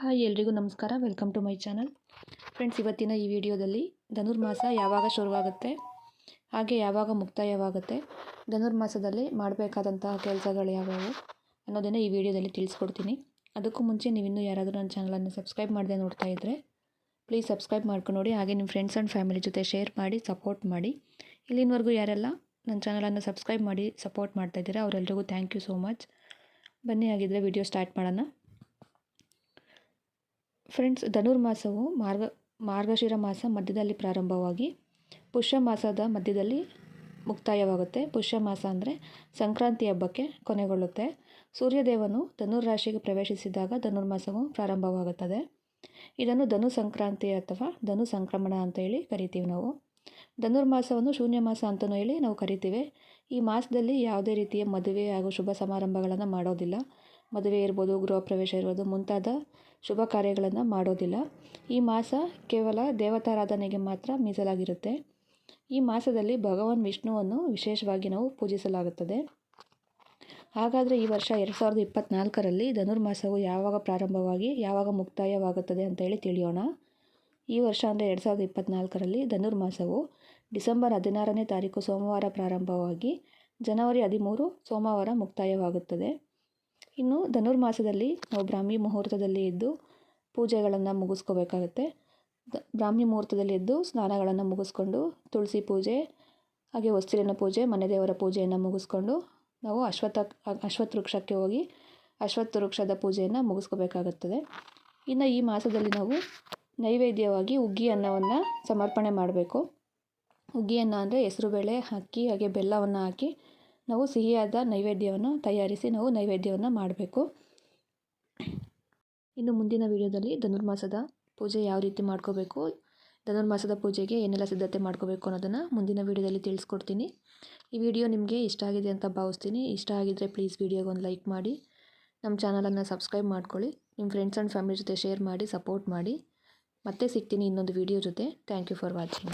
Hi ಎಲ್ರಿಗೂ ನಮಸ್ಕಾರ. Welcome to my channel friends ಇವತ್ತಿನ ಈ ವಿಡಿಯೋದಲ್ಲಿ ಧನುರ್ಮಾಸ ಯಾವಾಗ ಶುರುವಾಗುತ್ತೆ? ಹಾಗೆ ಯಾವಾಗ ಮುಕ್ತಾಯವಾಗುತ್ತೆ? ಧನುರ್ಮಾಸದಲ್ಲಿ ಮಾಡಬೇಕಾದಂತಹ ಕೆಲಸಗಳು ಯಾವ್ಯಾವು ಅನ್ನೋದನ್ನು ಈ ವಿಡಿಯೋದಲ್ಲಿ ತಿಳಿಸ್ಕೊಡ್ತೀನಿ. ಅದಕ್ಕೂ ಮುಂಚೆ ನೀವು ಇನ್ನೂ ಯಾರಾದರೂ ನನ್ನ ಚಾನಲನ್ನು ಸಬ್ಸ್ಕ್ರೈಬ್ ಮಾಡದೆ ನೋಡ್ತಾ ಇದ್ದರೆ ಪ್ಲೀಸ್ ಸಬ್ಸ್ಕ್ರೈಬ್ ಮಾಡ್ಕೊಂಡು ನೋಡಿ ಹಾಗೆ ನಿಮ್ಮ ಫ್ರೆಂಡ್ಸ್ ಆ್ಯಂಡ್ ಫ್ಯಾಮಿಲಿ ಜೊತೆ ಶೇರ್ ಮಾಡಿ ಸಪೋರ್ಟ್ ಮಾಡಿ. ಇಲ್ಲಿನವರೆಗೂ ಯಾರೆಲ್ಲ ನನ್ನ ಚಾನಲನ್ನು ಸಬ್ಸ್ಕ್ರೈಬ್ ಮಾಡಿ ಸಪೋರ್ಟ್ ಮಾಡ್ತಾ ಇದ್ದೀರಾ ಅವರೆಲ್ಲರಿಗೂ ಥ್ಯಾಂಕ್ ಯು ಸೋ ಮಚ್ ಬನ್ನಿ ಆಗಿದ್ದರೆ ವಿಡಿಯೋ ಸ್ಟಾರ್ಟ್ ಮಾಡೋಣ. ಫ್ರೆಂಡ್ಸ್, ಧನುರ್ಮಾಸವು ಮಾರ್ಗ, ಮಾರ್ಗಶಿರ ಮಾಸ ಮಧ್ಯದಲ್ಲಿ ಪ್ರಾರಂಭವಾಗಿ ಪುಷ್ಯ ಮಾಸದ ಮಧ್ಯದಲ್ಲಿ ಮುಕ್ತಾಯವಾಗುತ್ತೆ. ಪುಷ್ಯ ಮಾಸ ಅಂದರೆ ಸಂಕ್ರಾಂತಿ ಹಬ್ಬಕ್ಕೆ ಕೊನೆಗೊಳ್ಳುತ್ತೆ. ಸೂರ್ಯದೇವನು ಧನುರ್ ರಾಶಿಗೆ ಪ್ರವೇಶಿಸಿದಾಗ ಧನುರ್ಮಾಸವು ಪ್ರಾರಂಭವಾಗುತ್ತದೆ. ಇದನ್ನು ಧನು ಸಂಕ್ರಾಂತಿ ಅಥವಾ ಧನು ಸಂಕ್ರಮಣ ಅಂತ ಹೇಳಿ ಕರಿತೀವಿ ನಾವು. ಧನುರ್ಮಾಸವನ್ನು ಶೂನ್ಯ ಮಾಸ ಅಂತಲೂ ಹೇಳಿ ನಾವು ಕರಿತೀವಿ. ಈ ಮಾಸದಲ್ಲಿ ಯಾವುದೇ ರೀತಿಯ ಮದುವೆ ಹಾಗೂ ಶುಭ ಸಮಾರಂಭಗಳನ್ನು ಮಾಡೋದಿಲ್ಲ. ಮದುವೆ ಇರ್ಬೋದು, ಗೃಹ ಪ್ರವೇಶ ಇರ್ಬೋದು, ಮುಂತಾದ ಶುಭ ಕಾರ್ಯಗಳನ್ನು ಮಾಡೋದಿಲ್ಲ. ಈ ಮಾಸ ಕೇವಲ ದೇವತಾರಾಧನೆಗೆ ಮಾತ್ರ ಮೀಸಲಾಗಿರುತ್ತೆ. ಈ ಮಾಸದಲ್ಲಿ ಭಗವಾನ್ ವಿಷ್ಣುವನ್ನು ವಿಶೇಷವಾಗಿ ನಾವು ಪೂಜಿಸಲಾಗುತ್ತದೆ. ಹಾಗಾದರೆ ಈ ವರ್ಷ ಎರಡು ಸಾವಿರದ ಇಪ್ಪತ್ತ್ನಾಲ್ಕರಲ್ಲಿ ಧನುರ್ಮಾಸವು ಯಾವಾಗ ಪ್ರಾರಂಭವಾಗಿ, ಯಾವಾಗ ಮುಕ್ತಾಯವಾಗುತ್ತದೆ ಅಂತ ಹೇಳಿ ತಿಳಿಯೋಣ. ಈ ವರ್ಷ ಅಂದರೆ ಎರಡು ಸಾವಿರದ ಇಪ್ಪತ್ತ್ನಾಲ್ಕರಲ್ಲಿ ಧನುರ್ಮಾಸವು ಡಿಸೆಂಬರ್ ಹದಿನಾರನೇ ತಾರೀಕು ಸೋಮವಾರ ಪ್ರಾರಂಭವಾಗಿ, ಜನವರಿ ಹದಿಮೂರು ಸೋಮವಾರ ಮುಕ್ತಾಯವಾಗುತ್ತದೆ. ಇನ್ನು ಧನುರ್ಮಾಸದಲ್ಲಿ ನಾವು ಬ್ರಾಹ್ಮಿ ಮುಹೂರ್ತದಲ್ಲಿ ಎದ್ದು ಪೂಜೆಗಳನ್ನು ಮುಗಿಸ್ಕೋಬೇಕಾಗುತ್ತೆ. ಬ್ರಾಹ್ಮಿ ಮುಹೂರ್ತದಲ್ಲಿ ಎದ್ದು ಸ್ನಾನಗಳನ್ನು ಮುಗಿಸ್ಕೊಂಡು ತುಳಸಿ ಪೂಜೆ, ಹಾಗೆ ಹೊಸ್ತಿಲಿನ ಪೂಜೆ, ಮನೆ ದೇವರ ಪೂಜೆಯನ್ನು ಮುಗಿಸ್ಕೊಂಡು ನಾವು ಅಶ್ವತ್ಥ ಅಶ್ವತ್ಥ ವೃಕ್ಷಕ್ಕೆ ಹೋಗಿ ಅಶ್ವತ್ಥ ವೃಕ್ಷದ ಪೂಜೆಯನ್ನು ಮುಗಿಸ್ಕೋಬೇಕಾಗುತ್ತದೆ. ಇನ್ನು ಈ ಮಾಸದಲ್ಲಿ ನಾವು ನೈವೇದ್ಯವಾಗಿ ಹುಗ್ಗಿ ಅನ್ನವನ್ನು ಸಮರ್ಪಣೆ ಮಾಡಬೇಕು. ಹುಗ್ಗಿ ಅನ್ನ ಅಂದರೆ ಹೆಸರುಬೇಳೆ ಅಕ್ಕಿ ಹಾಗೆ ಬೆಲ್ಲವನ್ನು ಹಾಕಿ ನಾವು ಸಿಹಿಯಾದ ನೈವೇದ್ಯವನ್ನು ತಯಾರಿಸಿ ನಾವು ನೈವೇದ್ಯವನ್ನು ಮಾಡಬೇಕು. ಇನ್ನು ಮುಂದಿನ ವಿಡಿಯೋದಲ್ಲಿ ಧನುರ್ಮಾಸದ ಪೂಜೆ ಯಾವ ರೀತಿ ಮಾಡ್ಕೋಬೇಕು, ಧನುರ್ಮಾಸದ ಪೂಜೆಗೆ ಏನೆಲ್ಲ ಸಿದ್ಧತೆ ಮಾಡ್ಕೋಬೇಕು ಅನ್ನೋದನ್ನು ಮುಂದಿನ ವಿಡಿಯೋದಲ್ಲಿ ತಿಳಿಸ್ಕೊಡ್ತೀನಿ. ಈ ವಿಡಿಯೋ ನಿಮಗೆ ಇಷ್ಟ ಆಗಿದೆ ಅಂತ ಭಾವಿಸ್ತೀನಿ. ಇಷ್ಟ ಆಗಿದ್ದರೆ ಪ್ಲೀಸ್ ವಿಡಿಯೋಗೆ ಒಂದು ಲೈಕ್ ಮಾಡಿ, ನಮ್ಮ ಚಾನಲನ್ನು ಸಬ್ಸ್ಕ್ರೈಬ್ ಮಾಡ್ಕೊಳ್ಳಿ, ನಿಮ್ಮ ಫ್ರೆಂಡ್ಸ್ ಆ್ಯಂಡ್ ಫ್ಯಾಮಿಲಿ ಜೊತೆ ಶೇರ್ ಮಾಡಿ ಸಪೋರ್ಟ್ ಮಾಡಿ. ಮತ್ತೆ ಸಿಗ್ತೀನಿ ಇನ್ನೊಂದು ವಿಡಿಯೋ ಜೊತೆ. Thank you for watching